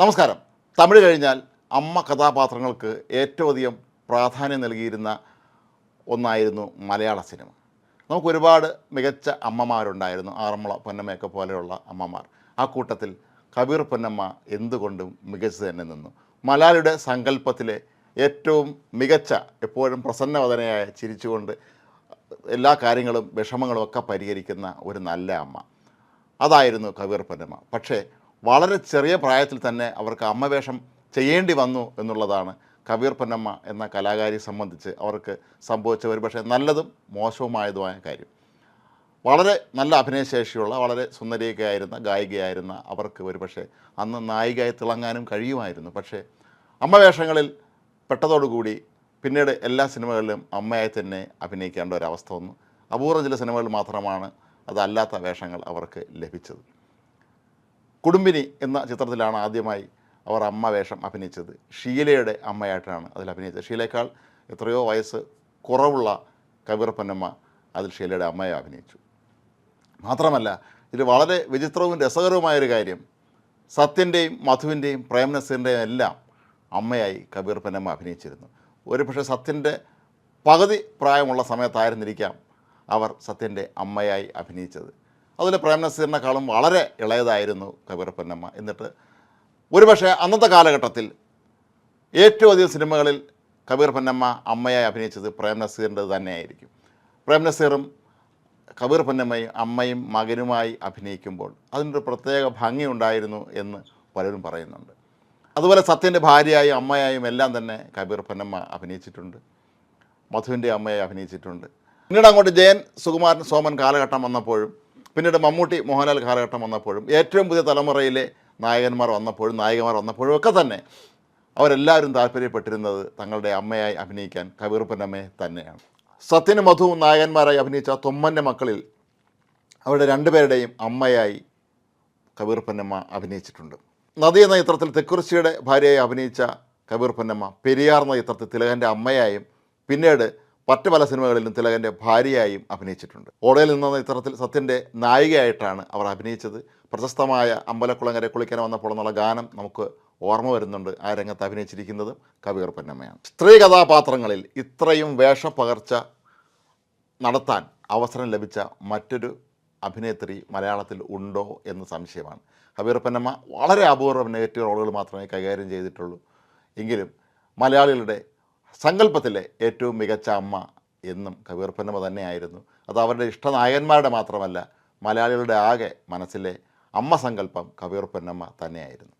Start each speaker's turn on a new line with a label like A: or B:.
A: നമസ്കാരം. തമിഴ് കഴിഞ്ഞാൽ അമ്മ കഥാപാത്രങ്ങൾക്ക് ഏറ്റവും അധികം പ്രാധാന്യം നൽകിയിരുന്ന ഒന്നായിരുന്നു മലയാള സിനിമ. നമുക്ക് ഒരുപാട് മികച്ച അമ്മമാരുണ്ടായിരുന്നു. ആറന്മുള പൊന്നമ്മയൊക്കെ പോലെയുള്ള അമ്മമാർ. ആ കൂട്ടത്തിൽ കബീർ പൊന്നമ്മ എന്തുകൊണ്ടും മികച്ചു തന്നെ നിന്നു. മലയാളിയുടെ സങ്കല്പത്തിലെ ഏറ്റവും മികച്ച എപ്പോഴും പ്രസന്നവദനയായ ചിരിച്ചുകൊണ്ട് എല്ലാ കാര്യങ്ങളും വിഷമങ്ങളും ഒക്കെ പരിഹരിക്കുന്ന ഒരു നല്ല അമ്മ. അതായിരുന്നു കബീർ പൊന്നമ്മ. പക്ഷേ വളരെ ചെറിയ പ്രായത്തിൽ തന്നെ അവർക്ക് അമ്മവേഷം ചെയ്യേണ്ടി വന്നു എന്നുള്ളതാണ് കബീർ പൊന്നമ്മ എന്ന കലാകാരിയെ സംബന്ധിച്ച് അവർക്ക് സംഭവിച്ച ഒരു പക്ഷേ നല്ലതും മോശവുമായതുമായ കാര്യം. വളരെ നല്ല അഭിനയശേഷിയുള്ള വളരെ സുന്ദരിയൊക്കെയായിരുന്ന ഗായികയായിരുന്ന അവർക്ക് ഒരുപക്ഷെ അന്ന് നായികയായി തിളങ്ങാനും കഴിയുമായിരുന്നു. പക്ഷേ അമ്മവേഷങ്ങളിൽ പെട്ടതോടുകൂടി പിന്നീട് എല്ലാ സിനിമകളിലും അമ്മയായി തന്നെ അഭിനയിക്കേണ്ട ഒരവസ്ഥ വന്നു. അപൂർവ ചില സിനിമകളിൽ മാത്രമാണ് അതല്ലാത്ത വേഷങ്ങൾ അവർക്ക് ലഭിച്ചത്. കുടുംബിനി എന്ന ചിത്രത്തിലാണ് ആദ്യമായി അവർ അമ്മ വേഷം അഭിനയിച്ചത്. ഷീലയുടെ അമ്മയായിട്ടാണ് അതിൽ അഭിനയിച്ചത്. ഷീലയേക്കാൾ എത്രയോ വയസ്സ് കുറവുള്ള കബീർ അതിൽ ഷീലയുടെ അമ്മയെ അഭിനയിച്ചു. മാത്രമല്ല ഇതിൽ വളരെ വിചിത്രവും രസകരവുമായൊരു കാര്യം. സത്യന്റെയും മധുവിന്റെയും പ്രേം നസീറിന്റെയും എല്ലാം അമ്മയായി കബീർ പൊന്നമ്മ അഭിനയിച്ചിരുന്നു. ഒരു പക്ഷേ സത്യന്റെ പകുതി പ്രായമുള്ള സമയത്തായിരുന്നിരിക്കാം അവർ സത്യന്റെ അമ്മയായി അഭിനയിച്ചത്. അതിൽ പ്രേം നസീറിനെക്കാളും വളരെ ഇളയതായിരുന്നു കബീർ പൊന്നമ്മ. എന്നിട്ട് ഒരുപക്ഷെ അന്നത്തെ കാലഘട്ടത്തിൽ ഏറ്റവും അധികം സിനിമകളിൽ കബീർ പൊന്നമ്മ അമ്മയായി അഭിനയിച്ചത് പ്രേം തന്നെ തന്നെയായിരിക്കും. പ്രേംനസീറും കബീർ പൊന്നമ്മയും അമ്മയും മകനുമായി അഭിനയിക്കുമ്പോൾ അതിനൊരു പ്രത്യേക ഭംഗിയുണ്ടായിരുന്നു എന്ന് പലരും പറയുന്നുണ്ട്. അതുപോലെ സത്യന്റെ ഭാര്യയായും അമ്മയായും എല്ലാം തന്നെ കബീർ പൊന്നമ്മ അഭിനയിച്ചിട്ടുണ്ട്. മധുവിന്റെ അമ്മയെ അഭിനയിച്ചിട്ടുണ്ട്. പിന്നീട് അങ്ങോട്ട് ജയൻ സുകുമാരൻ സോമൻ കാലഘട്ടം വന്നപ്പോഴും പിന്നീട് മമ്മൂട്ടി മോഹൻലാൽ കാലഘട്ടം വന്നപ്പോഴും ഏറ്റവും പുതിയ തലമുറയിലെ നായകന്മാർ വന്നപ്പോഴും നായികമാർ വന്നപ്പോഴും ഒക്കെ തന്നെ അവരെല്ലാവരും താല്പര്യപ്പെട്ടിരുന്നത് തങ്ങളുടെ അമ്മയായി അഭിനയിക്കാൻ കബീർ തന്നെയാണ്. സത്യനും മധുവും നായകന്മാരായി അഭിനയിച്ച തൊമ്മന്റെ മക്കളിൽ അവരുടെ രണ്ടുപേരുടെയും അമ്മയായി കബീർ അഭിനയിച്ചിട്ടുണ്ട്. നദി എന്ന ചിത്രത്തിൽ തെക്കുറിശ്ശിയുടെ ഭാര്യയായി അഭിനയിച്ച കബീർ പെരിയാർ എന്ന ചിത്രത്തിൽ തിലകന്റെ അമ്മയായും പിന്നീട് മറ്റ് പല സിനിമകളിലും തിലകന്റെ ഭാര്യയായും അഭിനയിച്ചിട്ടുണ്ട്. ഓടയിൽ നിന്ന ചിത്രത്തിൽ സത്യന്റെ നായികയായിട്ടാണ് അവർ അഭിനയിച്ചത്. പ്രശസ്തമായ അമ്പലക്കുളങ്ങര കുളിക്കാൻ വന്നപ്പോൾ എന്നുള്ള ഗാനം നമുക്ക് ഓർമ്മ വരുന്നുണ്ട് ആ രംഗത്ത് അഭിനയിച്ചിരിക്കുന്നത് കബീർ പൊന്നമ്മയാണ്. സ്ത്രീ കഥാപാത്രങ്ങളിൽ ഇത്രയും വേഷപ്പകർച്ച നടത്താൻ അവസരം ലഭിച്ച മറ്റൊരു അഭിനേത്രി മലയാളത്തിൽ ഉണ്ടോ എന്ന് സംശയമാണ്. കവിയർ പൊന്നമ്മ വളരെ അപൂർവം നെഗറ്റീവ് റോളുകൾ മാത്രമേ കൈകാര്യം ചെയ്തിട്ടുള്ളൂ. എങ്കിലും മലയാളികളുടെ സങ്കല്പത്തിലെ ഏറ്റവും മികച്ച അമ്മ എന്നും കവിയർപ്പനമ്മ തന്നെയായിരുന്നു. അത് അവരുടെ ഇഷ്ടനായകന്മാരുടെ മാത്രമല്ല മലയാളികളുടെ ആകെ മനസ്സിലെ അമ്മ സങ്കല്പം കബീർ പൊന്നമ്മ തന്നെയായിരുന്നു.